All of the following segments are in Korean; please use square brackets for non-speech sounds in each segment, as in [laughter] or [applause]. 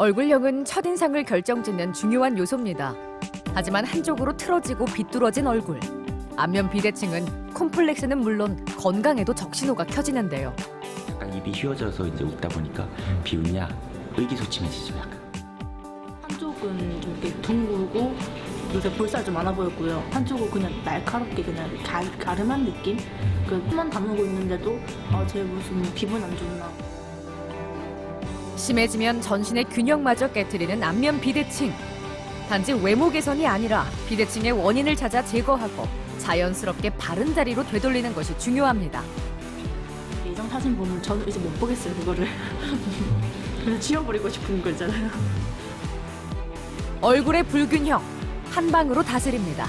얼굴형은 첫인상을 결정짓는 중요한 요소입니다. 하지만 한쪽으로 틀어지고 비뚤어진 얼굴. 안면 비대칭은 콤플렉스는 물론 건강에도 적신호가 켜지는데요. 약간 입이 휘어져서 이제 웃다 보니까 비웃냐 의기소침해지죠 약간. 한쪽은 좀 이렇게 둥글고 요새 볼살 좀 많아 보였고요. 한쪽은 그냥 날카롭게 그냥 가, 가름한 느낌? 그 코만 다물고 있는데도 아, 쟤 무슨 기분 안 좋나. 심해지면 전신의 균형마저 깨뜨리는 안면 비대칭. 단지 외모 개선이 아니라 비대칭의 원인을 찾아 제거하고 자연스럽게 바른 자리로 되돌리는 것이 중요합니다. 예전 사진 보면 저는 이제 못 보겠어요, 그거를. [laughs] 그래서 지워버리고 싶은 거 있잖아요. 얼굴의 불균형 한 방으로 다스립니다.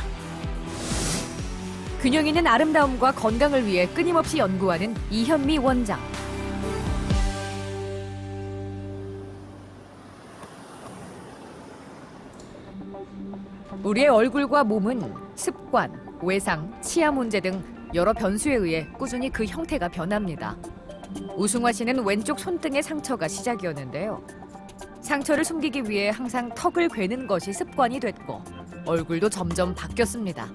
균형 있는 아름다움과 건강을 위해 끊임없이 연구하는 이현미 원장. 우리의 얼굴과 몸은 습관, 외상, 치아 문제 등 여러 변수에 의해 꾸준히 그 형태가 변합니다. 우승화 씨는 왼쪽 손등의 상처가 시작이었는데요. 상처를 숨기기 위해 항상 턱을 괴는 것이 습관이 됐고 얼굴도 점점 바뀌었습니다.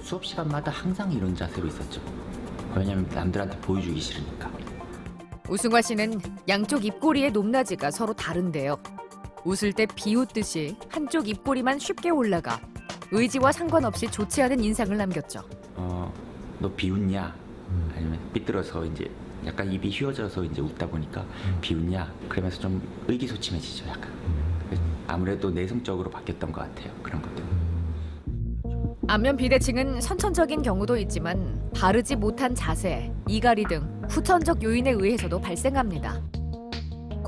수업 시간마다 항상 이런 자세로 있었죠. 왜냐면 남들한테 보여주기 싫으니까. 우승화 씨는 양쪽 입꼬리의 높낮이가 서로 다른데요. 웃을 때 비웃듯이 한쪽 입꼬리만 쉽게 올라가 의지와 상관없이 좋지 않은 인상을 남겼죠. 어, 너 비웃냐? 아니면 삐뚤어서 이제 약간 입이 휘어져서 이제 웃다 보니까 비웃냐? 그러면서 좀 의기소침해지죠 약간. 아무래도 내성적으로 바뀌었던 것 같아요 그런 것들. 안면 비대칭은 선천적인 경우도 있지만 바르지 못한 자세, 이갈이 등 후천적 요인에 의해서도 발생합니다.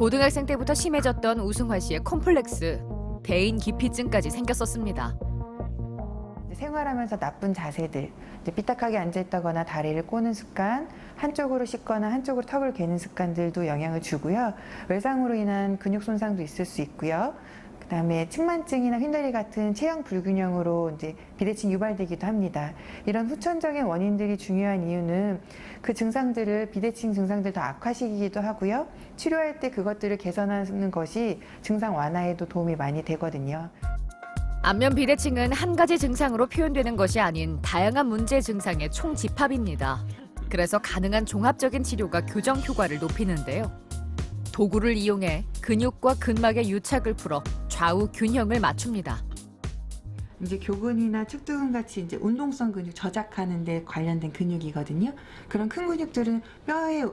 고등학생 때부터 심해졌던 우승화 씨의 콤플렉스, 대인 기피증까지 생겼었습니다. 생활하면서 나쁜 자세들, 이제 삐딱하게 앉아있다거나 다리를 꼬는 습관, 한쪽으로 씻거나 한쪽으로 턱을 괴는 습관들도 영향을 주고요. 외상으로 인한 근육 손상도 있을 수 있고요. 그다음에 측만증이나 휜다리 같은 체형 불균형으로 이제 비대칭 유발되기도 합니다. 이런 후천적인 원인들이 중요한 이유는 그 증상들을 비대칭 증상들 더 악화시키기도 하고요. 치료할 때 그것들을 개선하는 것이 증상 완화에도 도움이 많이 되거든요. 안면 비대칭은 한 가지 증상으로 표현되는 것이 아닌 다양한 문제 증상의 총집합입니다. 그래서 가능한 종합적인 치료가 교정 효과를 높이는데요. 도구를 이용해 근육과 근막의 유착을 풀어 좌우 균형을 맞춥니다. 이제 교근이나 측두근 같이 이제 운동성 근육 저작하는 데 관련된 근육이거든요. 그런 큰 근육들은 뼈의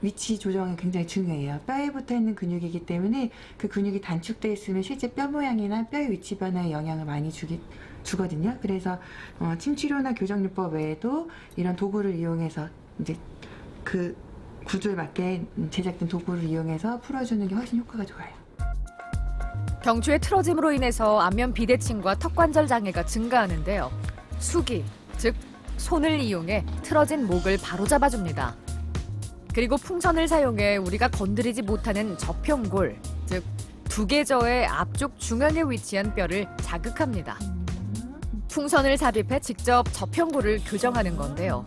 위치 조정이 굉장히 중요해요. 뼈에 붙어 있는 근육이기 때문에 그 근육이 단축돼 있으면 실제 뼈 모양이나 뼈의 위치 변화에 영향을 많이 주기, 주거든요. 그래서 어, 침치료나 교정요법 외에도 이런 도구를 이용해서 이제 그 구조에 맞게 제작된 도구를 이용해서 풀어주는 게 훨씬 효과가 좋아요. 경추의 틀어짐으로 인해서 안면 비대칭과 턱관절 장애가 증가하는데요. 수기, 즉 손을 이용해 틀어진 목을 바로잡아 줍니다. 그리고 풍선을 사용해 우리가 건드리지 못하는 저평골, 즉 두개저의 앞쪽 중앙에 위치한 뼈를 자극합니다. 풍선을 삽입해 직접 저평골을 교정하는 건데요.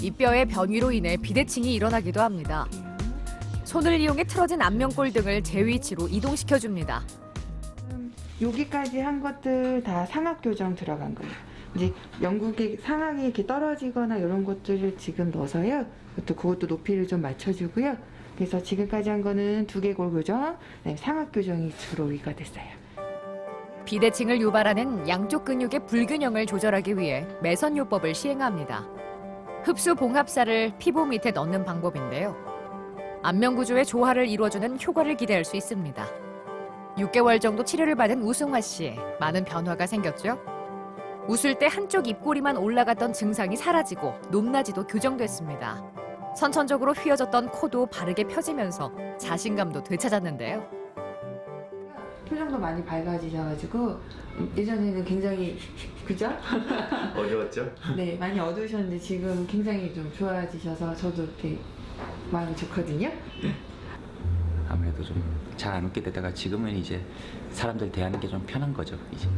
이 뼈의 변위로 인해 비대칭이 일어나기도 합니다. 손을 이용해 틀어진 안면골 등을 제 위치로 이동시켜 줍니다. 여기까지 한 것들 다 상악 교정 들어간 거예요. 이제 영국의 상악이 이렇게 떨어지거나 이런 것들을 지금 넣어서요. 그것도 그것도 높이를 좀 맞춰주고요. 그래서 지금까지 한 거는 두개골 교정, 그다음에 상악 교정이 주로 위가 됐어요. 비대칭을 유발하는 양쪽 근육의 불균형을 조절하기 위해 매선요법을 시행합니다. 흡수 봉합살을 피부 밑에 넣는 방법인데요. 안면 구조의 조화를 이루어주는 효과를 기대할 수 있습니다. 6개월 정도 치료를 받은 우승화 씨, 많은 변화가 생겼죠? 웃을 때 한쪽 입꼬리만 올라갔던 증상이 사라지고 높낮이도 교정됐습니다. 선천적으로 휘어졌던 코도 바르게 펴지면서 자신감도 되찾았는데요. 표정도 많이 밝아지셔가지고 예전에는 굉장히 그죠? [laughs] 어려웠죠? 네, 많이 어두우셨는데 지금 굉장히 좀 좋아지셔서 저도 되게 마음이 좋거든요. 아무래도 좀 잘 안 웃게 되다가 지금은 이제 사람들 대하는 게 좀 편한 거죠. 이제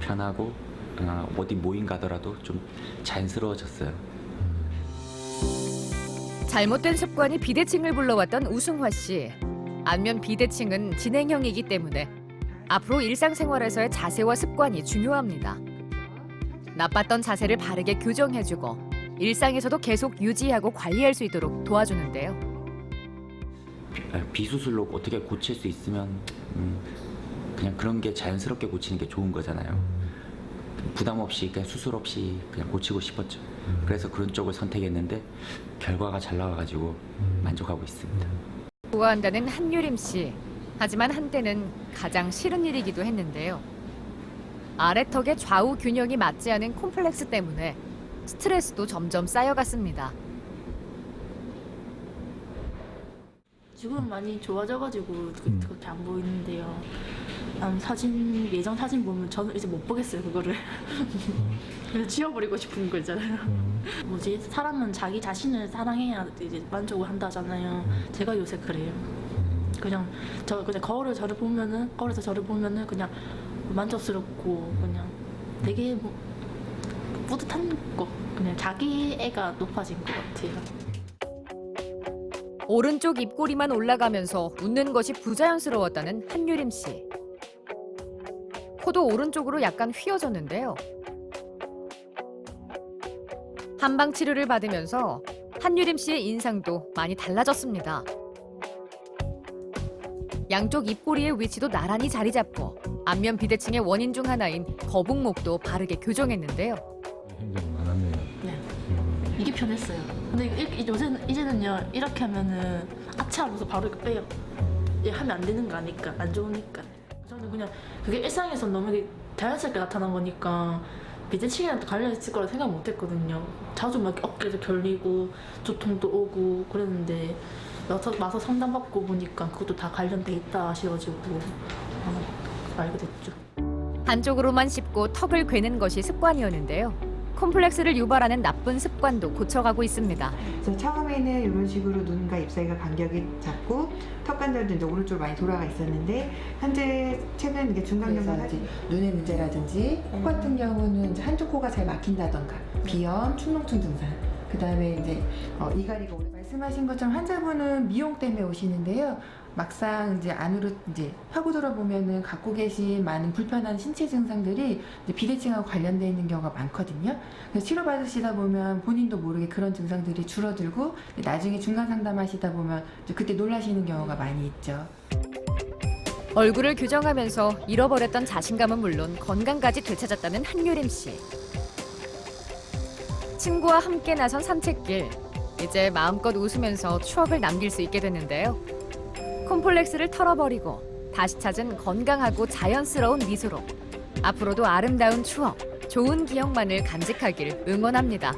편하고 어, 어디 모임 가더라도 좀 자연스러워졌어요. 잘못된 습관이 비대칭을 불러왔던 우승화 씨. 안면 비대칭은 진행형이기 때문에 앞으로 일상생활에서의 자세와 습관이 중요합니다. 나빴던 자세를 바르게 교정해주고 일상에서도 계속 유지하고 관리할 수 있도록 도와주는데요. 아, 비수술로 어떻게 고칠 수 있으면 음, 그냥 그런 게 자연스럽게 고치는 게 좋은 거잖아요. 부담 없이 그냥 수술 없이 그냥 고치고 싶었죠. 그래서 그런 쪽을 선택했는데 결과가 잘 나와가지고 만족하고 있습니다. 좋아한다는 한유림 씨. 하지만 한때는 가장 싫은 일이기도 했는데요. 아래턱의 좌우 균형이 맞지 않은 콤플렉스 때문에 스트레스도 점점 쌓여갔습니다. 지금 많이 좋아져가지고 그- 그렇게 안 보이는데요. 음, 사진 예전 사진 보면 저는 이제 못 보겠어요 그거를. [laughs] 그래서 지워버리고 싶은 거 있잖아요. 뭐지 사람은 자기 자신을 사랑해야 이제 만족을 한다잖아요. 제가 요새 그래요. 그냥 저 그냥 거울을 저를 보면은 거울에서 저를 보면은 그냥 만족스럽고 그냥 되게 뭐 뿌듯한 거 그냥 자기 애가 높아진 것 같아요. 오른쪽 입꼬리만 올라가면서 웃는 것이 부자연스러웠다는 한유림 씨. 코도 오른쪽으로 약간 휘어졌는데요. 한방 치료를 받으면서 한유림 씨의 인상도 많이 달라졌습니다. 양쪽 입꼬리의 위치도 나란히 자리 잡고 안면 비대칭의 원인 중 하나인 거북목도 바르게 교정했는데요. 힘들이 많았네요. 네. 음, 이게 편했어요. 근데 이- 이- 요새는 이제는요 이렇게 하면은 아차 하면서 바로 이렇게 빼요. 이게 하면 안 되는 거 아니까 안 좋으니까. 저는 그냥 그게 일상에서 너무 이게 자연스럽게 나타난 거니까 비대칭이랑 관련 있을 거라 생각 못 했거든요. 자주 막 어깨도 결리고 두통도 오고 그랬는데 와서, 와서 상담받고 보니까 그것도 다 관련돼 있다 하셔가지고 어, 알게 됐죠. 한쪽으로만 씹고 턱을 괴는 것이 습관이었는데요. 콤플렉스를 유발하는 나쁜 습관도 고쳐가고 있습니다. 그래서 처음에는 이런 식으로 눈과 입 사이가 간격이 작고 턱 관절도 이제 오른쪽 많이 돌아가 있었는데 현재 최근 이게 중간경화 이제 눈의 문제라든지 코 같은 경우는 이제 한쪽 코가 잘 막힌다던가 비염, 축농증 증상. 그 다음에 이제 어, 이갈이가 오래 말씀하신 것처럼 환자분은 미용 때문에 오시는데요. 막상 이제 안으로 이제 펴고 들어보면은 갖고 계신 많은 불편한 신체 증상들이 비대칭하고 관련되어 있는 경우가 많거든요. 그래서 치료받으시다 보면 본인도 모르게 그런 증상들이 줄어들고 나중에 중간 상담하시다 보면 그때 놀라시는 경우가 많이 있죠. 얼굴을 교정하면서 잃어버렸던 자신감은 물론 건강까지 되찾았다는 한유림 씨. 친구와 함께 나선 산책길. 이제 마음껏 웃으면서 추억을 남길 수 있게 됐는데요. 콤플렉스를 털어버리고 다시 찾은 건강하고 자연스러운 미소로 앞으로도 아름다운 추억, 좋은 기억만을 간직하길 응원합니다.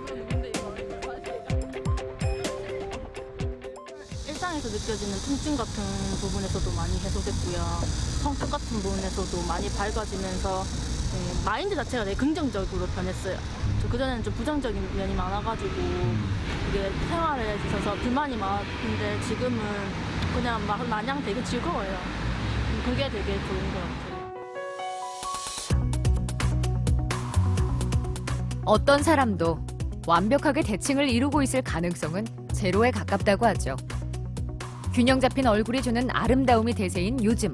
일상에서 느껴지는 통증 같은 부분에서도 많이 해소됐고요. 성격 같은 부분에서도 많이 밝아지면서 네, 마인드 자체가 되게 긍정적으로 변했어요. 저 그전에는 좀 부정적인 면이 많아가지고 이게 생활에 있어서 불만이 많았는데 지금은 그냥 막 마냥 되게 즐거워요. 그게 되게 좋은 것 같아요. 어떤 사람도 완벽하게 대칭을 이루고 있을 가능성은 제로에 가깝다고 하죠. 균형 잡힌 얼굴이 주는 아름다움이 대세인 요즘.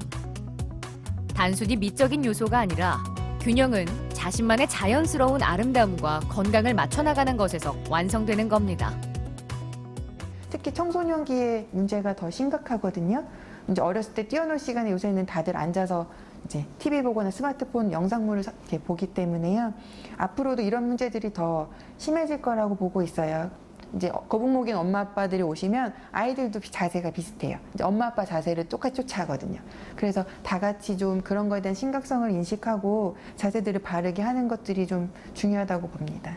단순히 미적인 요소가 아니라 균형은 자신만의 자연스러운 아름다움과 건강을 맞춰나가는 것에서 완성되는 겁니다. 특히 청소년기에 문제가 더 심각하거든요. 이제 어렸을 때 뛰어놀 시간에 요새는 다들 앉아서 이제 TV 보거나 스마트폰 영상물을 사- 이렇게 보기 때문에요. 앞으로도 이런 문제들이 더 심해질 거라고 보고 있어요. 이제 거북목인 엄마 아빠들이 오시면 아이들도 비- 자세가 비슷해요. 이제 엄마 아빠 자세를 똑같이 쫓아하거든요. 그래서 다 같이 좀 그런 거에 대한 심각성을 인식하고 자세들을 바르게 하는 것들이 좀 중요하다고 봅니다.